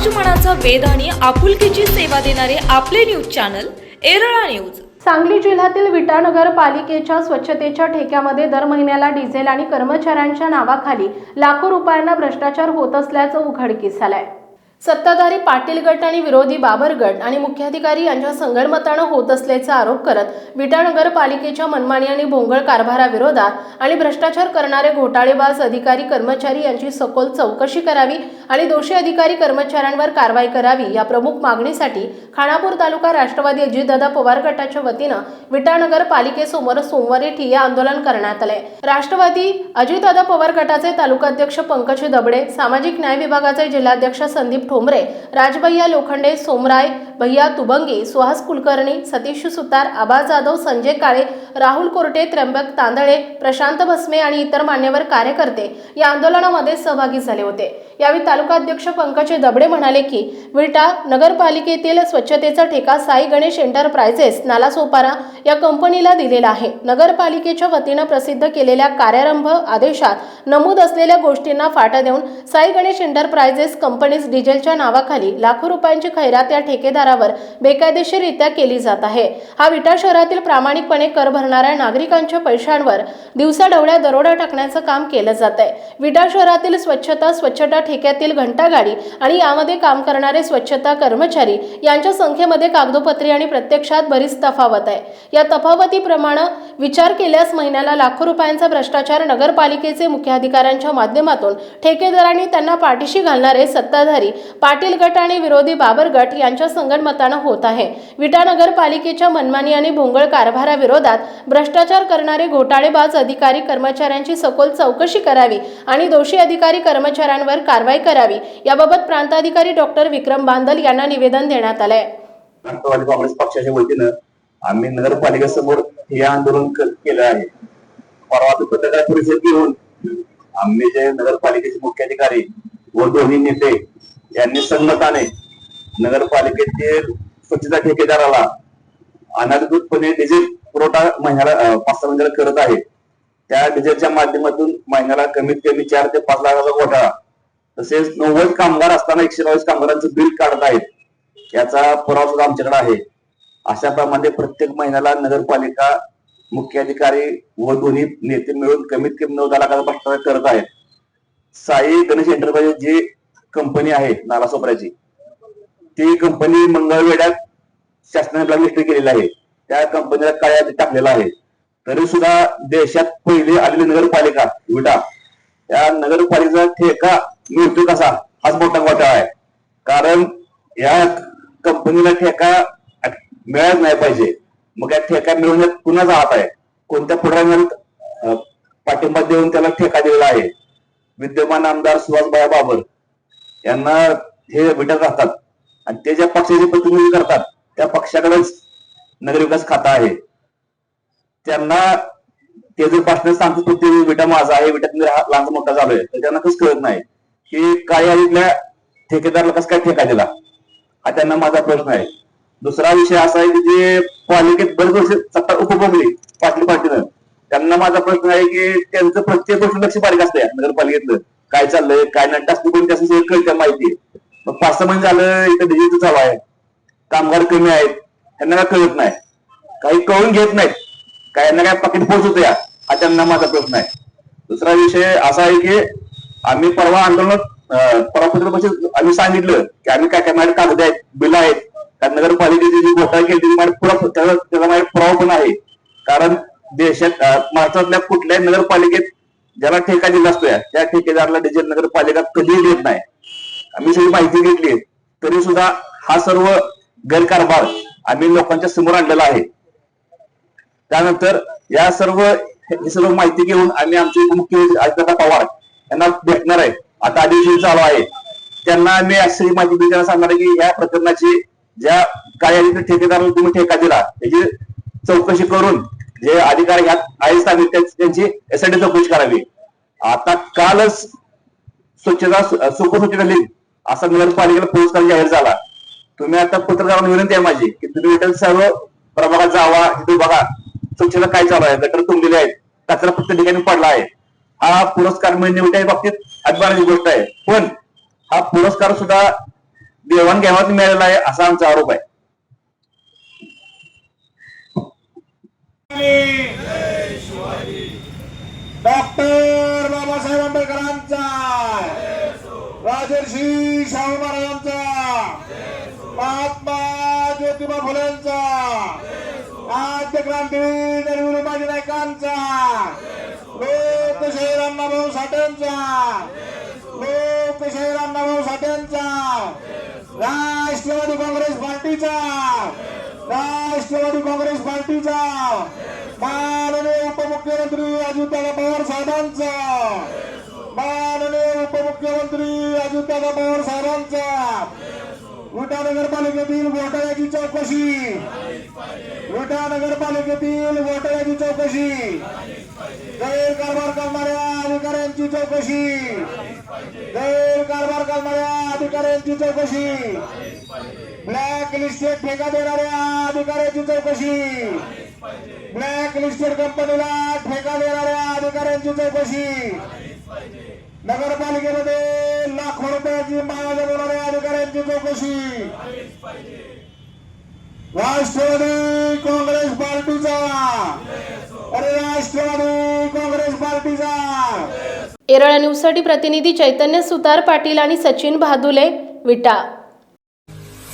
समाज मनाचा आणि आपुलकीची सेवा देणारे आपले news channel Erala news. Sangli जिल्ह्यातील विटानगर पालिकेच्या स्वच्छतेच्या ठेक्यामध्ये दर महिन्याला डिझेल आणि कर्मचाऱ्यांच्या नावाखाली लाखो रुपयांना भ्रष्टाचार होत असल्याचं उघडकीस आलंय. सत्ताधारी पाटील गट आणि विरोधी बाबर गट आणि मुख्याधिकारी यांच्या संगणमतानं होत असल्याचा आरोप करत विटानगर पालिकेच्या मनमानी आणि भोंगळ कारभाराविरोधात आणि भ्रष्टाचार करणारे घोटाळेबाज अधिकारी कर्मचारी यांची सखोल चौकशी करावी आणि दोषी अधिकारी कर्मचाऱ्यांवर कारवाई करावी या प्रमुख मागणीसाठी खानापूर तालुका राष्ट्रवादी अजितदादा पवार गटाच्या वतीनं विटानगर पालिकेसमोर सोमवारी ठिय्या आंदोलन करण्यात आले राष्ट्रवादी अजितदादा पवार गटाचे तालुकाध्यक्ष पंकज दबडे सामाजिक न्याय विभागाचे जिल्हाध्यक्ष संदीप ठोंबरे राजभैया लोखंडे सोमराय भैया तुबंगी सुहास कुलकर्णी सतीश सुतार आबा जाधव संजय काळे राहुल कोरटे त्र्यंबक तांदळे प्रशांत भस्मे आणि इतर मान्यवर कार्यकर्ते या आंदोलनामध्ये सहभागी झाले होते. यावेळी तालुकाध्यक्ष पंकज दबडे म्हणाले की विटा नगरपालिकेतील स्वच्छतेचा ठेका साई गणेश एंटरप्राइजेस नालासोपारा या कंपनीला दिलेला आहे. नगरपालिकेच्या वतीनं प्रसिद्ध केलेल्या कार्यारंभ आदेशात नमूद असलेल्या गोष्टींना फाटा देऊन साई गणेश एंटरप्राइजेस कंपनीज हॉटेलच्या नावाखाली लाखो रुपयांची खैरात या ठेकेदारावर बेकायदेशीररित्या केली जात आहे. हा विटा शहरातील प्रामाणिकपणे कर भरणाऱ्या नागरिकांच्या पैशांवर दिवसाढवळ्या दरोडा टाकण्याचं काम केलं जात आहे विटा शहरातील स्वच्छता स्वच्छता ठेक्यातील घंटागाडी आणि यामध्ये काम करणारे स्वच्छता कर्मचारी यांच्या संख्येमध्ये कागदोपत्री आणि प्रत्यक्षात बरीच तफावत आहे. या तफावतीप्रमाणे विचार केल्यास महिन्याला लाखो रुपयांचा भ्रष्टाचार नगरपालिकेचे मुख्याधिकाऱ्यांच्या माध्यमातून ठेकेदारांनी त्यांना पाठीशी घालणारे सत्ताधारी पाटील गट आणि विरोधी बाबर गट यांच्या संगणमतानं होत आहे. विटा नगरपालिकेच्या मनमानी आणि भोंगळ कारभाराविरोधात भ्रष्टाचार करणारे घोटाळेबाज अधिकारी कर्मचाऱ्यांची सखोल चौकशी करावी आणि दोषी अधिकारी कर्मचाऱ्यांवर कारवाई करावी याबाबत प्रांताधिकारी डॉक्टर विक्रम बांदल यांना निवेदन देण्यात आलंय. राष्ट्रवादी काँग्रेस पक्षाच्या वतीनं आम्ही नगरपालिकेसमोर हे आंदोलन केलं आहे. परवा पत्रकार परिषद घेऊन आम्ही जे नगरपालिकेचे मुख्याधिकारी व दोन्ही नेते यांनी संमताने नगरपालिकेतील स्वच्छता ठेकेदाराला अनधिकृतपणे डिझेल पुरवठा महिन्याला पाच सहा महिन्याला करत आहे. त्या डिझेलच्या माध्यमातून महिन्याला कमीत कमी चार ते पाच लाखाचा घोटाळा तसेच नव्वद कामगार असताना एकशे बावीस कामगारांचं बिल काढत आहेत. याचा पुरावा सुद्धा आमच्याकडे आहे. अशा प्रमाणे प्रत्येक महिन्याला नगरपालिका मुख्याधिकारी व दोन्ही नेते मिळून कमीत कमी नऊ दहा लाखाचा भ्रष्टाचार करत आहेत. साई गणेश एंटरप्राइजेस जे कंपनी आहे नालासोपराची. ती कंपनी मंगळवेड्यात शासनाने ब्लॅकलिस्ट केलेली आहे. त्या कंपनीला काळ्या टाकलेला आहे. तरी सुद्धा देशात पहिले आलेली नगरपालिका विटा. या नगरपालिकेचा ठेका मिळतो कसा? हाच मोठा घोटाळा आहे. कारण या कंपनीला ठेका मिळत नाही पाहिजे. मग या ठेका मिळवण्यात कुणाचा हात आहे? कोणत्या पुढाऱ्यानं पाठिंबा देऊन त्याला ठेका दिलेला आहे? विद्यमान आमदार सुहासबाया बाबर यांना हे भेटत राहतात. आणि ते ज्या पक्षाचे प्रतिनिधी करतात त्या पक्षाकडेच नगरविकास खाता आहे. त्यांना ते जर प्रश्न सांगतो तो ते विटा माझा आहे विटा तुम्ही लहानचा मोठा झालोय. तर त्यांना कसं कळत नाही. की काय यादीतल्या ठेकेदाराला कसं काय ठेका दिला? हा त्यांना माझा प्रश्न आहे. दुसरा विषय असा आहे की जे पालिकेत बरेच वर्ष सत्ता उपभोगली पाटील पाटील त्यांना माझा प्रश्न आहे की त्यांचं प्रत्येक गोष्ट लक्ष बारीक असते नगरपालिकेतलं. काय चाललंय काय नाही टास्क पण त्याचं कळतं माहिती मग पाच सहा महिने झालं इथं डिजिटल चालू आहे. कामगार कमी आहेत त्यांना काय कळत नाही. काही कळून घेत नाहीत. काय ना काय पाकिट पोहोचत या? हा त्यांना माझा प्रश्न आहे. दुसरा विषय असा आहे की आम्ही परवा आंदोलनात परवापत्रपाशी परवा आम्ही सांगितलं की आम्ही काय काय माझ्या कागद आहेत बिल आहेत. कारण नगरपालिकेची जी घोटाळा केली पुरा त्याचा माझ्या पुरावा पण आहे. कारण देशात महाराष्ट्रातल्या कुठल्याही नगरपालिकेत ज्याला ठेका दिला असतो त्या ठेकेदाराला डिझेल नगरपालिका कधीही देत नाही. आम्ही सगळी माहिती घेतली तरी सुद्धा हा सर्व गैरकारभार आम्ही लोकांच्या समोर आणलेला आहे. त्यानंतर या सर्व ही सर्व माहिती घेऊन आम्ही आमचे उपमुख्यमंत्री अजितदादा पवार यांना भेटणार आहे. आता अधिवेशन चालू आहे. त्यांना आम्ही अशी माहिती देताना त्यांना सांगणार आहे की या प्रकरणाची ज्या काय ठेकेदाराला तुम्ही ठेका दिला त्याची चौकशी करून जे अधिकारी ह्यात आहेत त्यांची यासाठी चौकशी करावी. आता कालच स्वच्छता सुपर स्वच्छता लीग असा नगरपालिकेला पुरस्कार जाहीर झाला. तुम्ही आता पत्रकारांना विनंती आहे माझी की तुम्ही इथं सर्व प्रभागात जावा तिथे बघा. स्वच्छता काय चालू आहे? गटर तुंबलेले आहेत. कचरा फक्त ठिकाणी पडला आहे. हा पुरस्कार मिळण्याच्या बाबतीत अभिमानाची गोष्ट आहे. पण हा पुरस्कार सुद्धा देवाणघेवात मिळालेला आहे असा आमचा आरोप आहे. डॉक्टर बाबासाहेब आंबेडकरांचा. राजर्षी शाहू महाराजांचा. महात्मा ज्योतिबा फुलेंचा. आद्य क्रांतीवीर नरवीर उमाजी नायकांचा. लोकशाही अण्णाभाऊ साठेंचा. लोकशाही अण्णाभाऊ साठेंचा. राष्ट्रवादी काँग्रेस पार्टीचा. राष्ट्रवादी काँग्रेस पार्टीचा. माननीय उपमुख्यमंत्री अजितदादा पवार साहेबांचा. माननीय उपमुख्यमंत्री अजितदादा पवार साहेबांचा. विटा नगरपालिकेतील घोटाळ्याची चौकशी. विटा नगरपालिकेतील घोटाळ्याची चौकशी. गैरकारभार करणाऱ्या अधिकाऱ्यांची चौकशी. गैरकारभार करणाऱ्या अधिकाऱ्यांची चौकशी. ब्लॅक लिस्टेड ठेका देणाऱ्या अधिकाऱ्यांची चौकशी. ब्लॅक लिस्टेड कंपनीला ठेका देणाऱ्या अधिकाऱ्यांची चौकशी. नगरपालिकेमध्ये लाखो रुपयाची माळ जमवणाऱ्या अधिकाऱ्यांची चौकशी. राष्ट्रवादी काँग्रेस पार्टीचा. अरे राष्ट्रवादी काँग्रेस पार्टीचा. एरळा न्यूजसाठी प्रतिनिधी चैतन्य सुतार पाटील आणि सचिन भादुले विटा.